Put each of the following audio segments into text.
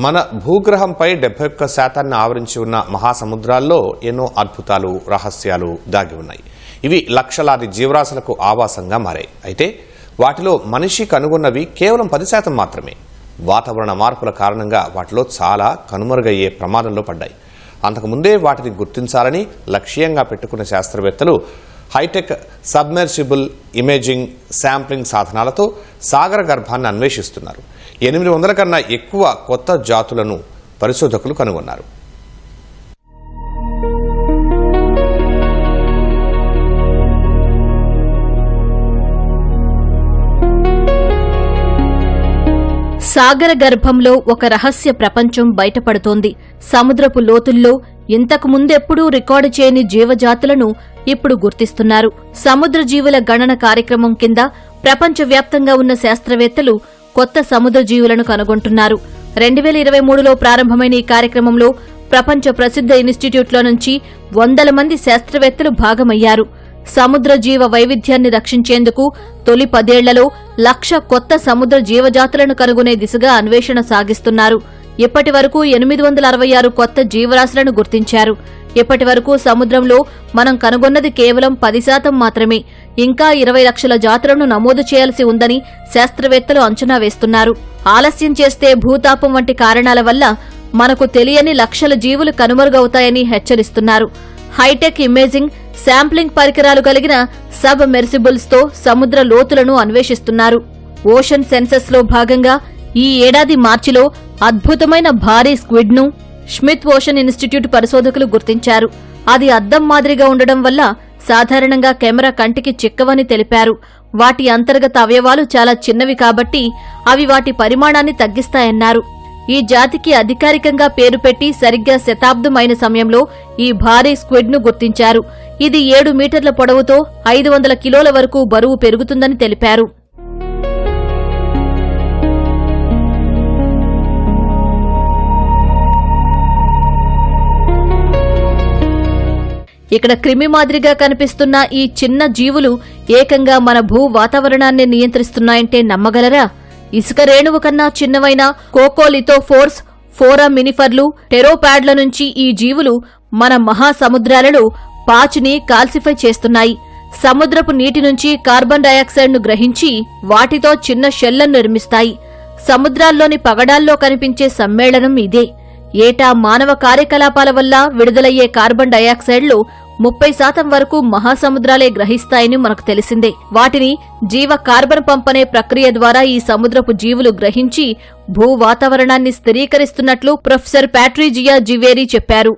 మన భూగ్రహంపై డెబ్బై ఒక్క శాతాన్ని ఆవరించి ఉన్న మహాసముద్రాల్లో ఎన్నో అద్భుతాలు రహస్యాలు దాగి ఉన్నాయి. ఇవి లక్షలాది జీవరాశులకు ఆవాసంగా మారాయి. అయితే వాటిలో మనిషి కనుగొన్నవి కేవలం పది శాతం మాత్రమే. వాతావరణ మార్పుల కారణంగా వాటిలో చాలా కనుమరుగయ్యే ప్రమాదంలో పడ్డాయి. అంతకుముందే వాటిని గుర్తించాలని లక్ష్యంగా పెట్టుకున్న శాస్త్రవేత్తలు హైటెక్ సబ్మెర్సిబుల్ ఇమేజింగ్ శాంప్లింగ్ సాధనాలతో సాగర గర్భాన్ని అన్వేషిస్తున్నారు. ఎనిమిది వందల కన్నా ఎక్కువ కొత్త జాతులను పరిశోధకులు కనుగొన్నారు. సాగర గర్భంలో ఒక రహస్య ప్రపంచం బయటపడుతోంది. సముద్రపు లోతుల్లో ఇంతకు ముందెప్పుడూ రికార్డు చేయని జీవజాతులను ఇప్పుడు గుర్తిస్తున్నారు. సముద్ర జీవుల గణన కార్యక్రమం కింద ప్రపంచవ్యాప్తంగా ఉన్న శాస్త్రవేత్తలు కొత్త సముద్ర జీవులను కనుగొంటున్నారు. రెండు వేల ఇరవై మూడులో ప్రారంభమైన ఈ కార్యక్రమంలో ప్రపంచ ప్రసిద్ధ ఇన్స్టిట్యూట్లో నుంచి వందల మంది శాస్త్రవేత్తలు భాగమయ్యారు. సముద్ర జీవ వైవిధ్యాన్ని రక్షించేందుకు తొలి పదేళ్ళలో లక్ష కొత్త సముద్ర జీవజాతులను కనుగొనే దిశగా అన్వేషణ సాగిస్తున్నారు. ఇప్పటి వరకు ఎనిమిది వందల అరవై ఆరు కొత్త జీవరాశులను గుర్తించారు. ఇప్పటి వరకు సముద్రంలో మనం కనుగొన్నది కేవలం పది శాతం మాత్రమే. ఇంకా ఇరవై లక్షల జాతులను నమోదు చేయాల్సి ఉందని శాస్త్రవేత్తలు అంచనా వేస్తున్నారు. ఆలస్యం చేస్తే భూతాపం వంటి కారణాల వల్ల మనకు తెలియని లక్షల జీవులు కనుమరుగవుతాయని హెచ్చరిస్తున్నారు. హైటెక్ ఇమేజింగ్ శాంప్లింగ్ పరికరాలు కలిగిన సబ్ మెర్సిబుల్స్తో సముద్ర లోతులను అన్వేషిస్తున్నారు. ఓషన్ సెన్సెస్లో భాగంగా ఈ ఏడాది మార్చిలో అద్భుతమైన భారీ స్క్విడ్ను స్మిత్ ఓషన్ ఇన్స్టిట్యూట్ పరిశోధకులు గుర్తించారు. అది అద్దం మాదిరిగా ఉండడం వల్ల సాధారణంగా కెమెరా కంటికి చిక్కవని తెలిపారు. వాటి అంతర్గత అవయవాలు చాలా చిన్నవి కాబట్టి అవి వాటి పరిమాణాన్ని తగ్గిస్తాయన్నారు. ఈ జాతికి అధికారికంగా పేరు పెట్టి సరిగ్గా శతాబ్దం అయిన సమయంలో ఈ భారీ స్క్విడ్ను గుర్తించారు. ఇది ఏడు మీటర్ల పొడవుతో ఐదు వందల కిలోల వరకు బరువు పెరుగుతుందని తెలిపారు. ఇక్కడ క్రిమి మాదిరిగా కనిపిస్తున్న ఈ చిన్న జీవులు ఏకంగా మన భూ వాతావరణాన్ని నియంత్రిస్తున్నాయంటే నమ్మగలరా? ఇసుక రేణువు కన్నా చిన్నవైన కోకోలితోఫోర్స్ ఫోరా మినిఫర్లు టెరోపాడ్ల నుంచి ఈ జీవులు మన మహాసముద్రాలలో పాచిని కాల్సిఫై చేస్తున్నాయి. సముద్రపు నీటి నుంచి కార్బన్ డయాక్సైడ్ను గ్రహించి వాటితో చిన్న షెల్లను నిర్మిస్తాయి. సముద్రాల్లోని పగడాల్లో కనిపించే సమ్మేళనం ఇదే. ఏటా మానవ కార్యకలాపాల వల్ల విడుదలయ్యే కార్బన్ డయాక్సైడ్లు ముప్పై శాతం వరకు మహాసముద్రాలే గ్రహిస్తాయని మనకు తెలిసిందే. వాటిని జీవ కార్బన్ పంపనే ప్రక్రియ ద్వారా ఈ సముద్రపు జీవులు గ్రహించి భూ వాతావరణాన్ని స్థిరీకరిస్తున్నట్లు ప్రొఫెసర్ ప్యాట్రిజియా జివేరీ చెప్పారు.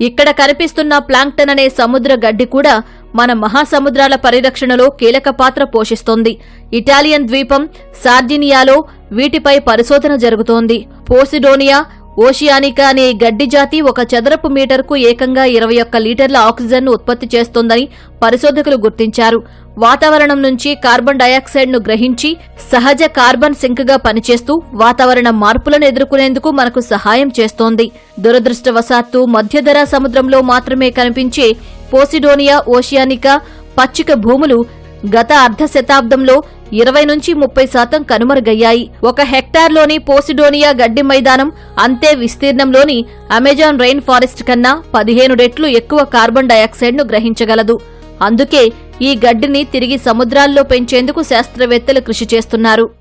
ఇక్కడ కనిపిస్తున్న ప్లాంక్టన్ అనే సముద్ర గడ్డి కూడా మన మహాసముద్రాల పరిరక్షణలో కీలక పాత్ర పోషిస్తోంది. ఇటాలియన్ ద్వీపం సార్డినియాలో వీటిపై పరిశోధన జరుగుతోంది. పోసిడోనియా ఓషియానికా అనే గడ్డి జాతి ఒక చదరపు మీటర్కు ఏకంగా ఇరవై ఒక్క లీటర్ల ఆక్సిజన్ను ఉత్పత్తి చేస్తోందని పరిశోధకులు గుర్తించారు. వాతావరణం నుంచి కార్బన్ డయాక్సైడ్ను గ్రహించి సహజ కార్బన్ సింక్గా పనిచేస్తూ వాతావరణ మార్పులను ఎదుర్కొనేందుకు మనకు సహాయం చేస్తోంది. దురదృష్టవశాత్తు మధ్యధరా సముద్రంలో మాత్రమే కనిపించే పోసిడోనియా ఓషియానికా పచ్చిక భూములు గత అర్ధ శతాబ్దంలో ఇరవై నుంచి ముప్పై శాతం కనుమరుగయ్యాయి. ఒక హెక్టార్లోని పోసిడోనియా గడ్డి మైదానం అంతే విస్తీర్ణంలోని అమెజాన్ రెయిన్ ఫారెస్ట్ కన్నా పదిహేను రెట్లు ఎక్కువ కార్బన్ డయాక్సైడ్ను గ్రహించగలదు. అందుకే ఈ గడ్డిని తిరిగి సముద్రాల్లో పెంచేందుకు శాస్త్రవేత్తలు కృషి చేస్తున్నారు.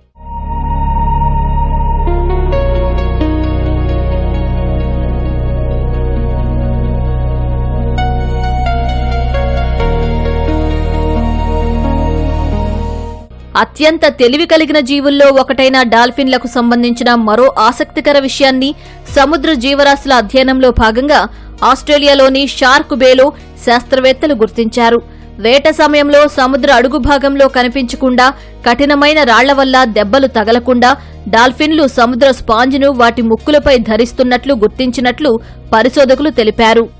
అత్యంత తెలివి కలిగిన జీవుల్లో ఒకటైన డాల్ఫిన్లకు సంబంధించిన మరో ఆసక్తికర విషయాన్ని సముద్ర జీవరాశుల అధ్యయనంలో భాగంగా ఆస్ట్రేలియాలోని షార్క్ బేలో శాస్త్రవేత్తలు గుర్తించారు. వేట సమయంలో సముద్ర అడుగు భాగంలో కనిపించకుండా కఠినమైన రాళ్ళ వల్ల దెబ్బలు తగలకుండా డాల్ఫిన్లు సముద్ర స్పాంజ్ను వాటి ముక్కులపై ధరిస్తున్నట్లు గుర్తించినట్లు పరిశోధకులు తెలిపారు.